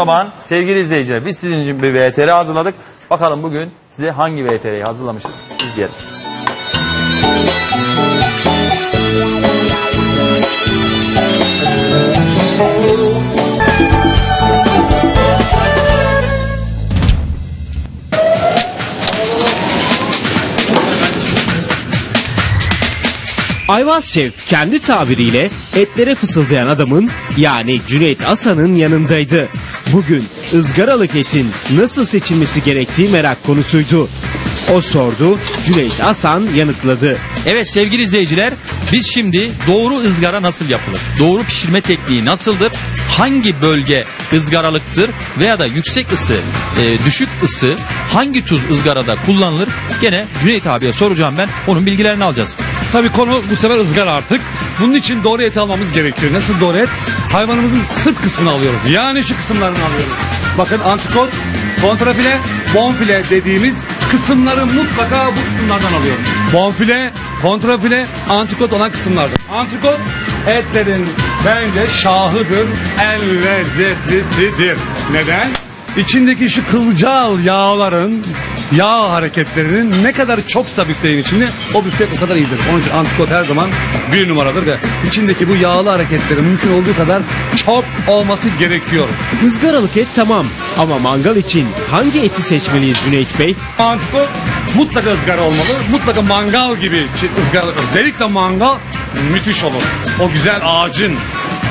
Zaman sevgili izleyiciler biz sizin için bir VTR hazırladık. Bakalım bugün size hangi VTR'yi hazırlamışız izleyelim. Ayvaz Şef kendi tabiriyle etlere fısıldayan adamın yani Cüneyt Asan'ın yanındaydı. Bugün ızgaralık etin nasıl seçilmesi gerektiği merak konusuydu. O sordu, Cüneyt Asan yanıtladı. Evet sevgili izleyiciler biz şimdi doğru ızgara nasıl yapılır? Doğru pişirme tekniği nasıldır? Hangi bölge ızgaralıktır veya da yüksek ısı, e, düşük ısı hangi tuz ızgarada kullanılır? Gene Cüneyt abiye soracağım ben. Onun bilgilerini alacağız. Tabii konu bu sefer ızgara artık. Bunun için doğru et almamız gerekiyor. Nasıl doğru et? Hayvanımızın sırt kısmını alıyoruz. Yani şu kısımlarını alıyoruz. Bakın antrikot, kontrafile, bonfile dediğimiz kısımları mutlaka bu kısımlardan alıyoruz. Bonfile, kontrafile, antrikot olan kısımlardan. Antrikot etlerin bence şahıdır, en lezzetlisidir. Neden? İçindeki şu kılcal yağların yağ hareketlerinin ne kadar çoksa büfteğin içinde o büftek o kadar iyidir. Onun için antrikot her zaman bir numaradır ve içindeki bu yağlı hareketlerin mümkün olduğu kadar çok olması gerekiyor. Izgaralık et tamam ama mangal için hangi eti seçmeliyiz Cüneyt Bey? Antrikot mutlaka ızgara olmalı. Mutlaka mangal gibi çi- ızgara. Özellikle mangal müthiş olur. O güzel ağacın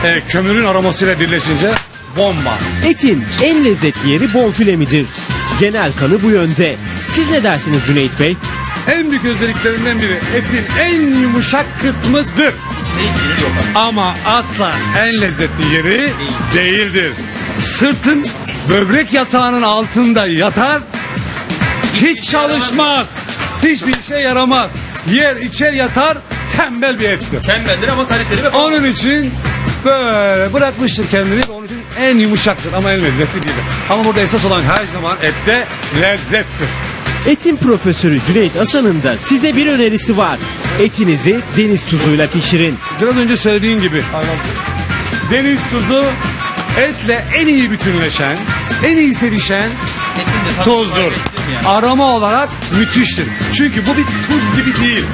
e, kömürün aromasıyla birleşince bomba. Etin en lezzetli yeri bonfile midir? Genel kanı bu yönde. Siz ne dersiniz Cüneyt Bey? En büyük özelliklerinden biri etin en yumuşak kısmıdır. Ama asla en lezzetli yeri değildir. Sırtın böbrek yatağının altında yatar, hiç çalışmaz, hiçbir işe yaramaz. Yer içer yatar, tembel bir ettir. Tembeldir ama kaliteli ve Onun için böyle bırakmıştır kendini. Onun için en yumuşaktır ama en lezzetli değildir. Ama burada esas olan her zaman ette lezzettir. Etin profesörü Cüneyt Asan'ın da size bir önerisi var. Etinizi deniz tuzuyla pişirin. Biraz önce söylediğin gibi deniz tuzu etle en iyi bütünleşen, en iyi sevişen tuzdur. Aroma olarak müthiştir. Çünkü bu bir tuz gibi değil.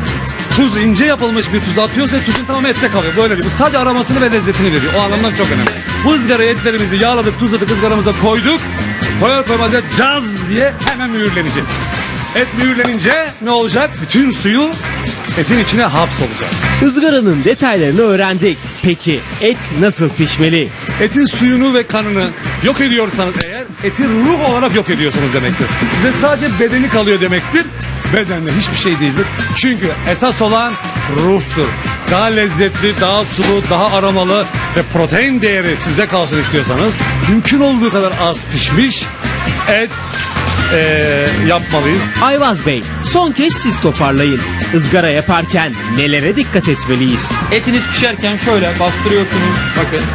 Tuz ince yapılmış bir tuz atıyoruz ve tuzun tamamı ette kalıyor. Böyle değil. Bu sadece aromasını ve lezzetini veriyor. O anlamda çok önemli. Bu ızgara etlerimizi yağladık, tuzladık, ızgaramıza koyduk. Koyar koymaz ya caz diye hemen mühürlenecek. Et mühürlenince ne olacak? Bütün suyu etin içine hapsolacak. Izgaranın detaylarını öğrendik. Peki et nasıl pişmeli? Etin suyunu ve kanını yok ediyorsanız eğer eti ruh olarak yok ediyorsunuz demektir. Size sadece bedeni kalıyor demektir. Bedenle hiçbir şey değildir. Çünkü esas olan ruhtur. Daha lezzetli, daha sulu, daha aromalı ve protein değeri sizde kalsın istiyorsanız mümkün olduğu kadar az pişmiş et eee, yapmalıyız. Ayvaz Bey son kez siz toparlayın. Izgara yaparken nelere dikkat etmeliyiz? Etiniz pişerken şöyle bastırıyorsunuz. Bakın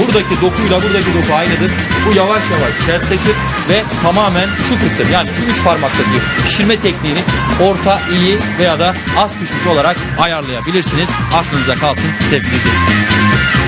buradaki dokuyla buradaki doku aynıdır. Bu yavaş yavaş sertleşir ve tamamen şu kısım yani şu üç parmaktaki pişirme tekniğini orta, iyi veya da az pişmiş olarak ayarlayabilirsiniz. Aklınıza kalsın sevgili izleyiciler.